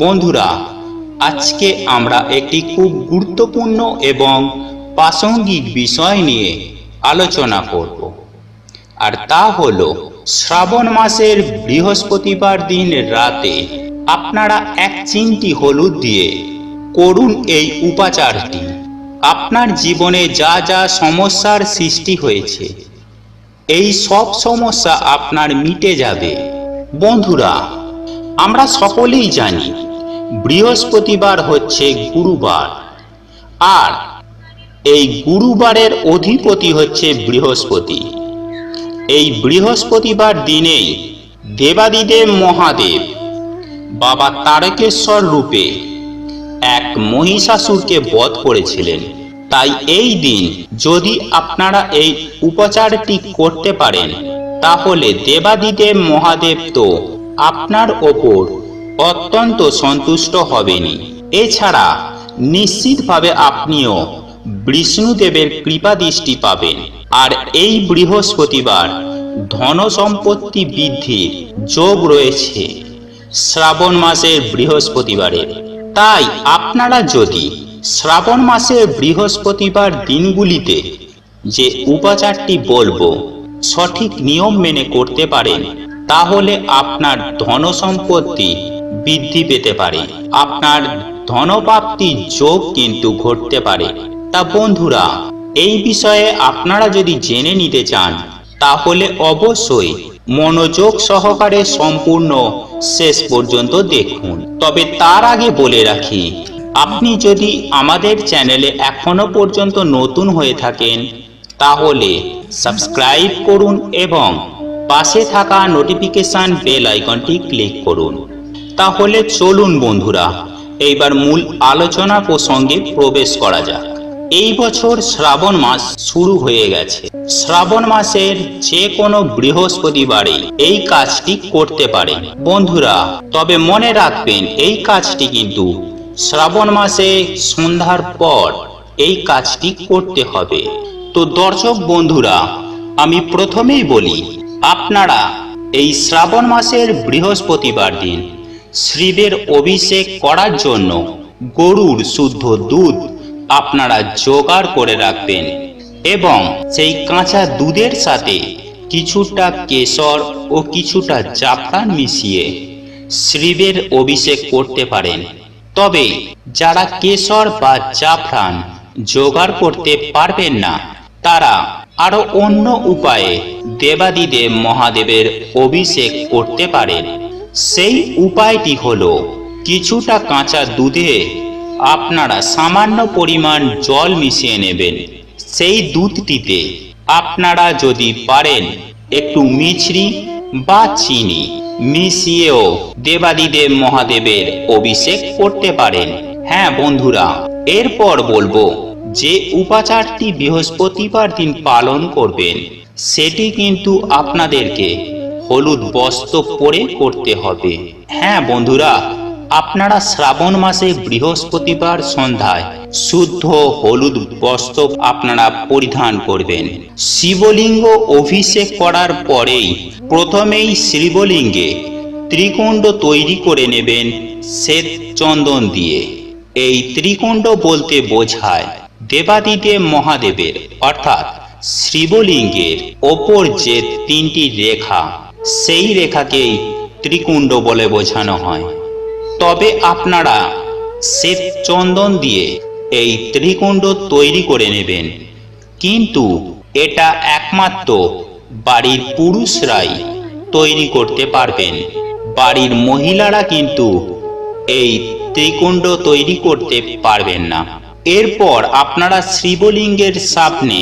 বন্ধুরা, আজকে আমরা একটি খুব গুরুত্বপূর্ণ এবং প্রাসঙ্গিক বিষয় নিয়ে আলোচনা করব। আর তা হলো, শ্রাবণ মাসের বৃহস্পতিবার দিন রাতে আপনারা এক চিমটি হলুদ দিয়ে করুন এই উপাচারটি। আপনার জীবনে যা যা সমস্যার সৃষ্টি হয়েছে, এই সব সমস্যা আপনার মিটে যাবে। বন্ধুরা আমরা সকলেই জানি, বৃহস্পতিবার হচ্ছে গুরুবার। আর এই গুরুবারের অধিপতি হচ্ছে বৃহস্পতি। এই বৃহস্পতিবার দিনেই দেবাদিদেব মহাদেব, বাবা তারকেশ্বর রূপে এক মহিষাসুরকে বধ করেছিলেন। তাই এই দিন যদি আপনারা এই উপচারটি করতে পারেন, তাহলে দেবাদিদেব মহাদেব তো আপনার ওপর অত্যন্ত সন্তুষ্ট হবেনি। এছাড়া নিশ্চিতভাবে আপনিও বিষ্ণুদেবের কৃপা দৃষ্টি পাবেন। আর এই বৃহস্পতিবার ধন সম্পত্তি বৃদ্ধির যোগ রয়েছে শ্রাবণ মাসের বৃহস্পতিবারের তাই আপনারা যদি শ্রাবণ মাসের বৃহস্পতিবার দিনগুলিতে যে উপাচারটি বলব, সঠিক নিয়ম মেনে করতে পারেন তাহলে আপনার ধন সম্পত্তি বৃদ্ধি পেতে পারে। আপনার ধনপ্রাপ্তি যোগ কিন্তু ঘটতে পারে। তা বন্ধুরা, এই বিষয়ে আপনারা যদি জেনে নিতে চান, তাহলে অবশ্যই মনোযোগ সহকারে সম্পূর্ণ শেষ পর্যন্ত দেখুন। তবে তার আগে বলে রাখি, আপনি যদি আমাদের চ্যানেলে এখনও পর্যন্ত নতুন হয়ে থাকেন, তাহলে সাবস্ক্রাইব করুন এবং পাশে থাকা নোটিফিকেশন বেল আইকনটি ক্লিক করুন। তাহলে চলুন বন্ধুরা, এইবার মূল আলোচনা প্রসঙ্গে প্রবেশ করা যাক। এই বছর শ্রাবণ মাস শুরু হয়ে গেছে। শ্রাবণ মাসের যে কোনো বৃহস্পতিবারে এই কাজটি করতে পারেন। বন্ধুরা, তবে মনে রাখবেন, এই কাজটি কিন্তু শ্রাবণ মাসে সন্ধ্যার পর এই কাজটি করতে হবে। তো দর্শক বন্ধুরা, আমি প্রথমেই বলি আপনারা এই শ্রাবণ মাসের বৃহস্পতিবার দিন শ্রীদের অভিষেক করার জন্য গরুর শুদ্ধ দুধ আপনারা জোগাড় করে রাখবেন এবং সেই কাঁচা দুধের সাথে কিছুটা কেশর ও কিছুটা জাফরান মিশিয়ে শ্রীবের অভিষেক করতে পারেন। তবে যারা কেশর বা জাফরান জোগাড় করতে পারবেন না, তারা আরও অন্য উপায়ে দেবাদিদেব মহাদেবের অভিষেক করতে পারেন। সেই উপায়টি হলো, কিছুটা কাঁচা দুধে আপনারা সামান্য পরিমাণ জল মিশিয়ে নেবেন। সেই দুধটিতে আপনারা যদি পারেন একটু মিছরি বা চিনি মিশিয়েও দেবাদিদেব মহাদেবের অভিষেক করতে পারেন। হ্যাঁ বন্ধুরা, এরপর বলব যে উপাচারটি বৃহস্পতিবার দিন পালন করবেন, সেটি কিন্তু আপনাদেরকে হলুদ বস্ত্র পরে করতে হবে। হ্যাঁ বন্ধুরা, আপনারা শ্রাবণ মাসে বৃহস্পতিবার সন্ধ্যায় শুদ্ধ হলুদ বস্ত্র আপনারা পরিধান করবেন। শিবলিঙ্গ অভিষেক করার পরেই প্রথমেই শিবলিঙ্গে ত্রিকুণ্ড তৈরি করে নেবেন শ্বেত চন্দন দিয়ে। এই ত্রিকুণ্ড বলতে বোঝায় দেবাদিদেব মহাদেবের, অর্থাৎ শিবলিঙ্গের ওপর যে তিনটি রেখা, সেই রেখাকেই ত্রিকুণ্ড বলে বোঝানো হয়। তবে আপনারা শ্বেত চন্দন দিয়ে এই ত্রিকুণ্ড তৈরি করে নেবেন। কিন্তু এটা একমাত্র বাড়ির পুরুষরাই তৈরি করতে পারবেন। বাড়ির মহিলারা কিন্তু এই ত্রিকুণ্ড তৈরি করতে পারবেন না। এরপর আপনারা শিবলিঙ্গের সামনে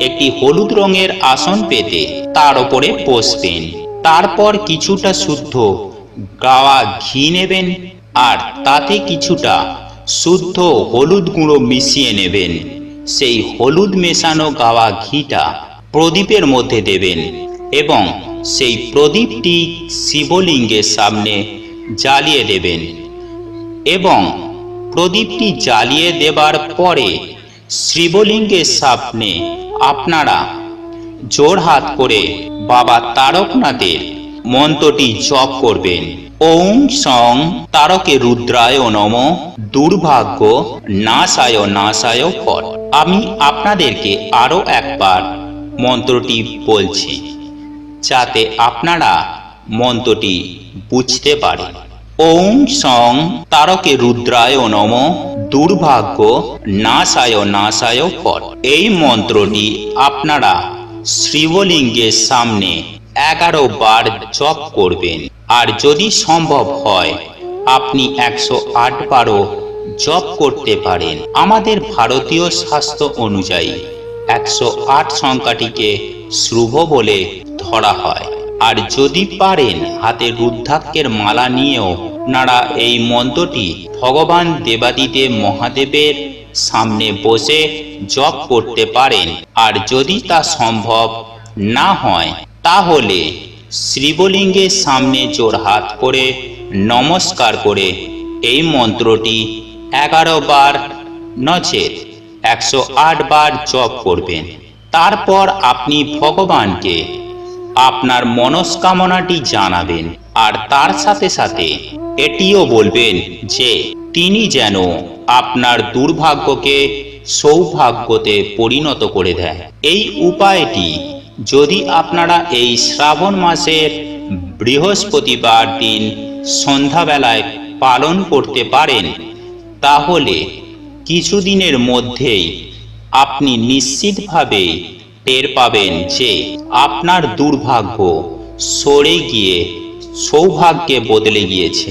একটি হলুদ রঙের আসন পেতে তার ওপরে বসবেন। তারপর কিছুটা শুদ্ধ গাওয়া ঘি নেবেন আর তাতে কিছুটা শুদ্ধ হলুদ গুঁড়ো মিশিয়ে নেবেন। সেই হলুদ মেশানো গাওয়া ঘিটা প্রদীপের মধ্যে দেবেন এবং সেই প্রদীপটি শিবলিঙ্গের সামনে জ্বালিয়ে দেবেন এবং প্রদীপটি জ্বালিয়ে দেবার পরে শিবলিঙ্গের সামনে আপনারা জোর হাত করে বাবা তারকনাথের মন্ত্রটি জপ করবেন। ওং সং তারকে রুদ্রায় নম, দুর্ভাগ্য নাশায় নাশায় ফট আমি আপনাদেরকে আরও একবার মন্ত্রটি বলছি, যাতে আপনারা মন্ত্রটি বুঝতে পারেন। ওং সং তারকে রুদ্রায় নম, দুর্ভাগ্য নাশায় নাশায় ফট এই মন্ত্রটি আপনারা শিবলিঙ্গের সামনে এগারো বার জপ করবেন। আর যদি সম্ভব হয়, আপনি একশো আট বারও জপ করতে পারেন। আমাদের ভারতীয় স্বাস্থ্য অনুযায়ী একশো আট সংখ্যাটিকে শুভ বলে ধরা হয়। আর যদি পারেন হাতে রুদ্রাক্ষের মালা নিয়েও আপনারা এই মন্ত্রটি ভগবান দেবাদিদেব মহাদেবের সামনে বসে জপ করতে পারেন। আর যদি তা সম্ভব না হয়, তাহলে শ্রীবলিঙ্গের সামনে জোর হাত করে নমস্কার করে এই মন্ত্রটি এগারো বার নচেত একশো আট বার জপ করবেন। তারপর আপনি ভগবানকে আপনার মনস্কামনাটি জানাবেন, আর তার সাথে সাথে এটিও বলবেন যে, তিনি যেন আপনার দুর্ভাগ্যকে সৌভাগ্যতে পরিণত করে দেয় এই উপায়টি যদি আপনারা এই শ্রাবণ মাসের বৃহস্পতিবার দিন সন্ধ্যাবেলায় পালন করতে পারেন, তাহলে কিছুদিনের মধ্যেই আপনি নিশ্চিতভাবে টের পাবেন যে আপনার দুর্ভাগ্য সরে গিয়ে সৌভাগ্যে বদলে গিয়েছে।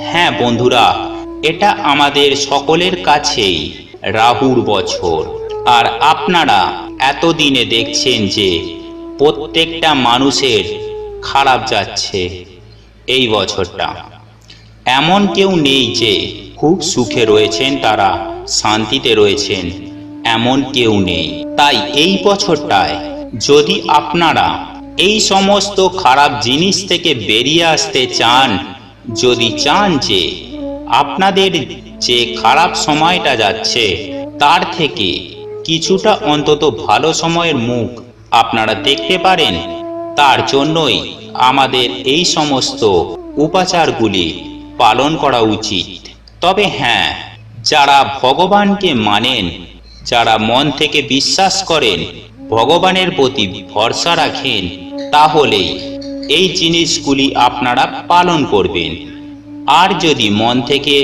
হ্যাঁ বন্ধুরা, এটা আমাদের সকলের কাছেই রাহুর বছর। আর আপনারা এতদিনে দেখছেন যে প্রত্যেকটা মানুষের খারাপ যাচ্ছে এই বছরটা। এমন কেউ নেই যে খুব সুখে রয়েছেন, তারা শান্তিতে রয়েছেন। এমন কেউ নেই। তাই এই বছরটায় যদি আপনারা এই সমস্ত খারাপ জিনিস থেকে বেরিয়ে আসতে চান, যদি চান যে আপনাদের যে খারাপ সময়টা যাচ্ছে, তার থেকে কিছুটা অন্তত ভালো সময়ের মুখ আপনারা দেখতে পারেন, তার জন্যই আমাদের এই সমস্ত উপাচারগুলি পালন করা উচিত। তবে হ্যাঁ যারা ভগবানকে মানেন যারা মন থেকে বিশ্বাস করেন, ভগবানের প্রতি ভরসা রাখেন, তাহলেই এই জিনিসগুলি আপনারা পালন করবেন। আর যদি মন থেকে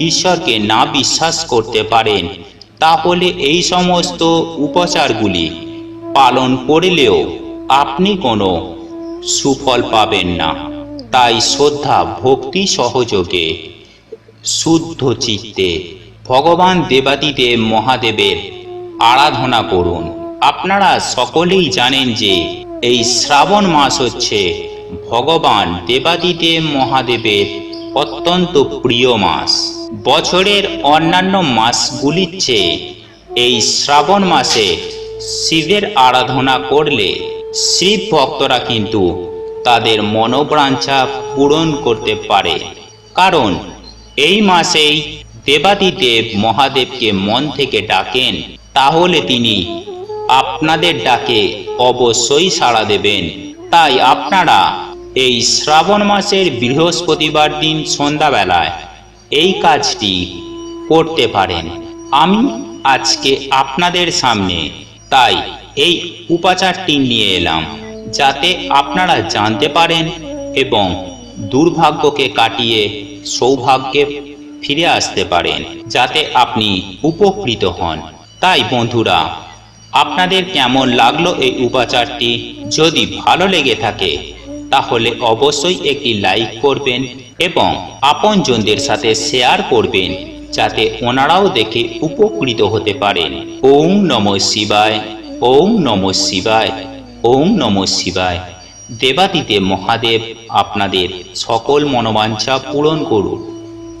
ঈশ্বরকে না বিশ্বাস করতে পারেন, তাহলে এই সমস্ত উপচারগুলি পালন করলেও আপনি কোনো সুফল পাবেন না। তাই শ্রদ্ধা, ভক্তি সহযোগে, শুদ্ধ চিত্তে ভগবান দেবাদিদেব মহাদেবের আরাধনা করুন। আপনারা সকলেই জানেন যে এই শ্রাবণ মাস হচ্ছে ভগবান দেবাদিদেব মহাদেবের অত্যন্ত প্রিয় মাস। বছরের অন্যান্য মাসগুলির চেয়ে এই শ্রাবণ মাসে শিবের আরাধনা করলে শিব ভক্তরা কিন্তু তাদের মনোবাঞ্ছা পূরণ করতে পারে। কারণ এই মাসেই দেবাদিদেব মহাদেবকে মন থেকে ডাকেন, তাহলে তিনি আপনাদের ডাকে অবশ্যই সাড়া দেবেন। তাই আপনারা এই শ্রাবণ মাসের বৃহস্পতিবার দিন সন্ধ্যাবেলায় এই কাজটি করতে পারেন। আমি আজকে আপনাদের সামনে তাই এই উপাচারটি নিয়ে এলাম, যাতে আপনারা জানতে পারেন এবং দুর্ভাগ্যকে কাটিয়ে সৌভাগ্যে ফিরে আসতে পারেন, যাতে আপনি উপকৃত হন। তাই বন্ধুরা, আপনাদের কেমন লাগল এই উপাচারটি? যদি ভালো লেগে থাকে, তাহলে অবশ্যই একটি লাইক করবেন এবং আপনজনদের সাথে শেয়ার করবেন, যাতে ওনারাও দেখে উপকৃত হতে পারেন। ওম নম শিবায়, ওম নম শিবায়, ওম নম শিবায়। দেবাদিতে মহাদেব আপনাদের সকল মনোবাঞ্ছা পূরণ করুন।